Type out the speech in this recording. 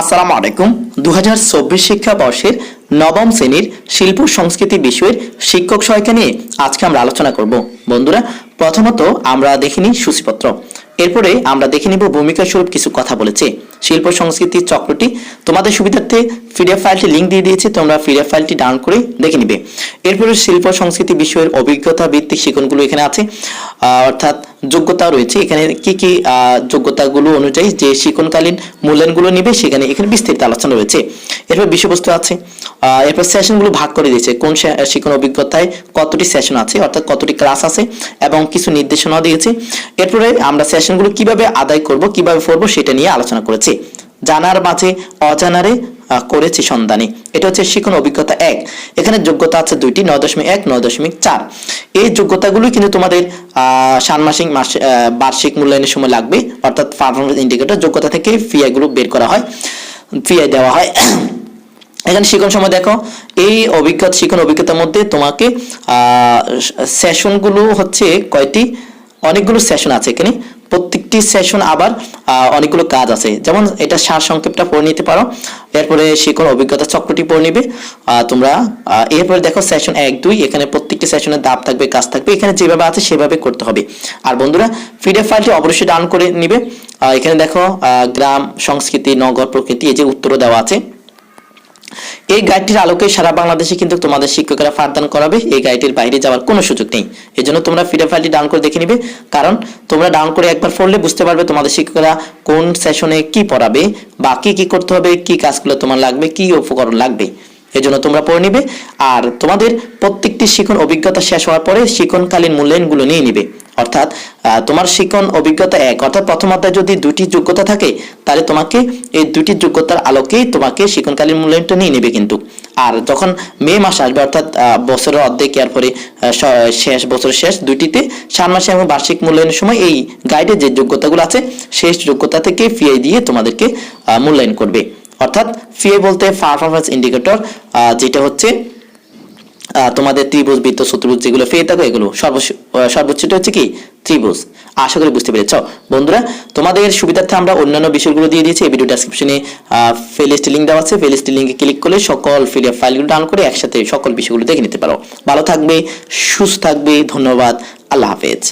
আসসালামু আলাইকুম। দু হাজার চব্বিশ শিক্ষাবর্ষের নবম শ্রেণির শিল্প সংস্কৃতি বিষয়ের শিক্ষক সহায়িকা নিয়ে আজকে আমরা আলোচনা করব। বন্ধুরা, প্রথমত আমরা দেখিনি সূচিপত্র। এরপরে আমরা দেখে নিব ভূমিকা স্বরূপ কিছু কথা বলেছে। শিল্প সংস্কৃতি চক্রটি। তোমাদের সুবিধার্থে পিডিএফ ফাইলটি লিঙ্ক দিয়ে দিয়েছি, তোমরা পিডিএফ ফাইলটি ডাউন করে দেখে নিবে। এরপরে শিল্প সংস্কৃতি বিষয়ের অভিজ্ঞতা ভিত্তিক শিক্ষণগুলো এখানে আছে। অর্থাৎ যোগ্যতা রয়েছে। এখানে কি কি যোগ্যতাগুলো অনুযায়ী যে শিক্ষণকালীন মূল্যায়নগুলো নিবে, সেখানে এখানে বিস্তারিত আলোচনা রয়েছে। এরপর বিষয়বস্তু আছে। এরপর সেশনগুলো ভাগ করে দিয়েছে। কোন শিক্ষণ অভিজ্ঞতায় কতটি সেশন আছে, অর্থাৎ কতটি ক্লাস আছে, এবং কিছু নির্দেশনা দিয়েছে। এরপরে আমরা সেশনগুলো কীভাবে আদায় করব, কীভাবে পড়ব সেটা নিয়ে আলোচনা করেছি। জানার মাঝে অজানারে করেছি সন্ধানে। এটা হচ্ছে শিক্ষণ অভিজ্ঞতা এক। এখানে যোগ্যতা আছে দুইটি, নয় দশমিক এক, নয় দশমিক চার। এই যোগ্যতাগুলো কিন্তু তোমাদের ষান্মাসিক মাস বার্ষিক মূল্যায়নের সময় লাগবে। অর্থাৎ পারফরমেন্স ইন্ডিকেটর যোগ্যতা থেকে ফিআই গুলো বের করা হয়। ফিআই দেওয়া হয়। এখানে শিখন সময় দেখো, এই অভিজ্ঞতা শিখন অভিজ্ঞতার মধ্যে তোমাকে সেশনগুলো হচ্ছে কয়টি? অনেকগুলো সেশন আছে এখানে। প্রত্যেকটি সেশন আবার অনেকগুলো কাজ আছে। যেমন এটা সার সংক্ষেপটা পড়ে নিতে পারো। এরপরে শিখন অভিজ্ঞতা চক্রটি পড়ে নিবে। তোমরা এরপরে দেখো সেশন এক, দুই, এখানে প্রত্যেকটি সেশনের দাব থাকবে, কাজ থাকবে। এখানে যেভাবে আছে সেভাবে করতে হবে। আর বন্ধুরা পিডিএফ ফাইলটি অবশ্যই ডাউন করে নিবে। এখানে দেখো গ্রাম, সংস্কৃতি, নগর, প্রকৃতি, এই যে উত্তরও দেওয়া আছে। এই গাইডটির আলোকে সারা বাংলাদেশে কিন্তু তোমাদের শিক্ষকেরা পাঠদান করাবে। এই গাইডের বাইরে যাওয়ার কোনো সুযোগ নেই। এই জন্য তোমরা ফিডে ফাইলটি ডাউন করে দেখে নিবে। কারণ তোমরা ডাউন করে একবার পড়লে বুঝতে পারবে তোমাদের শিক্ষকরা কোন সেশনে কি পড়াবে বা কি কি করতে হবে, কি কাজগুলো তোমার লাগবে, কি উপকরণ লাগবে। এই জন্য তোমরা পড়ে নিবে। আর তোমাদের প্রত্যেকটি শিখন অভিজ্ঞতা শেষ হওয়ার পরে শিক্ষণকালীন মূল্যায়নগুলো নিয়ে নিবে। অর্থাৎ তোমার শিক্ষণ অভিজ্ঞতা এক। অর্থাৎ প্রথম অধ্যায়ে যদি দুটি যোগ্যতা থাকে, তাহলে তোমাকে এই দুটি যোগ্যতার আলোকেই তোমাকে শিক্ষণকালীন মূল্যায়নটা নিয়ে নেবে কিন্তু। আর যখন মে মাস আসবে, অর্থাৎ বছরের অর্ধেক আর পরে শেষ, বছরের শেষ দুইটিতে ষাট মাসে এবং বার্ষিক মূল্যায়নের সময় এই গাইডে যে যোগ্যতাগুলো আছে, সেই যোগ্যতা থেকে ফিআই দিয়ে তোমাদেরকে মূল্যায়ন করবে। অর্থাৎ ফিএ বলতে পারফরমেন্স ইন্ডিকেটর যেটা হচ্ছে তোমাদের ত্রিভুজ, বৃত্ত চতুর্ভুজ যেগুলো ফেয়ে থাকো, এগুলো সর্বোচ্চ সর্বোচ্চটা হচ্ছে কি? ত্রিভুজ। আশা করি বুঝতে পেরেছ। বন্ধুরা, তোমাদের সুবিধার্থে আমরা অন্যান্য বিষয়গুলো দিয়ে দিয়েছি। এই ভিডিও ডেসক্রিপশনে প্লেলিস্ট লিঙ্ক দেওয়া আছে। প্লেলিস্ট লিঙ্কে ক্লিক করলে সকল পিডিএফ ফাইলগুলো ডাউন করে একসাথে সকল বিষয়গুলো দেখে নিতে পারো। ভালো থাকবে, সুস্থ থাকবে। ধন্যবাদ। আল্লাহ হাফেজ।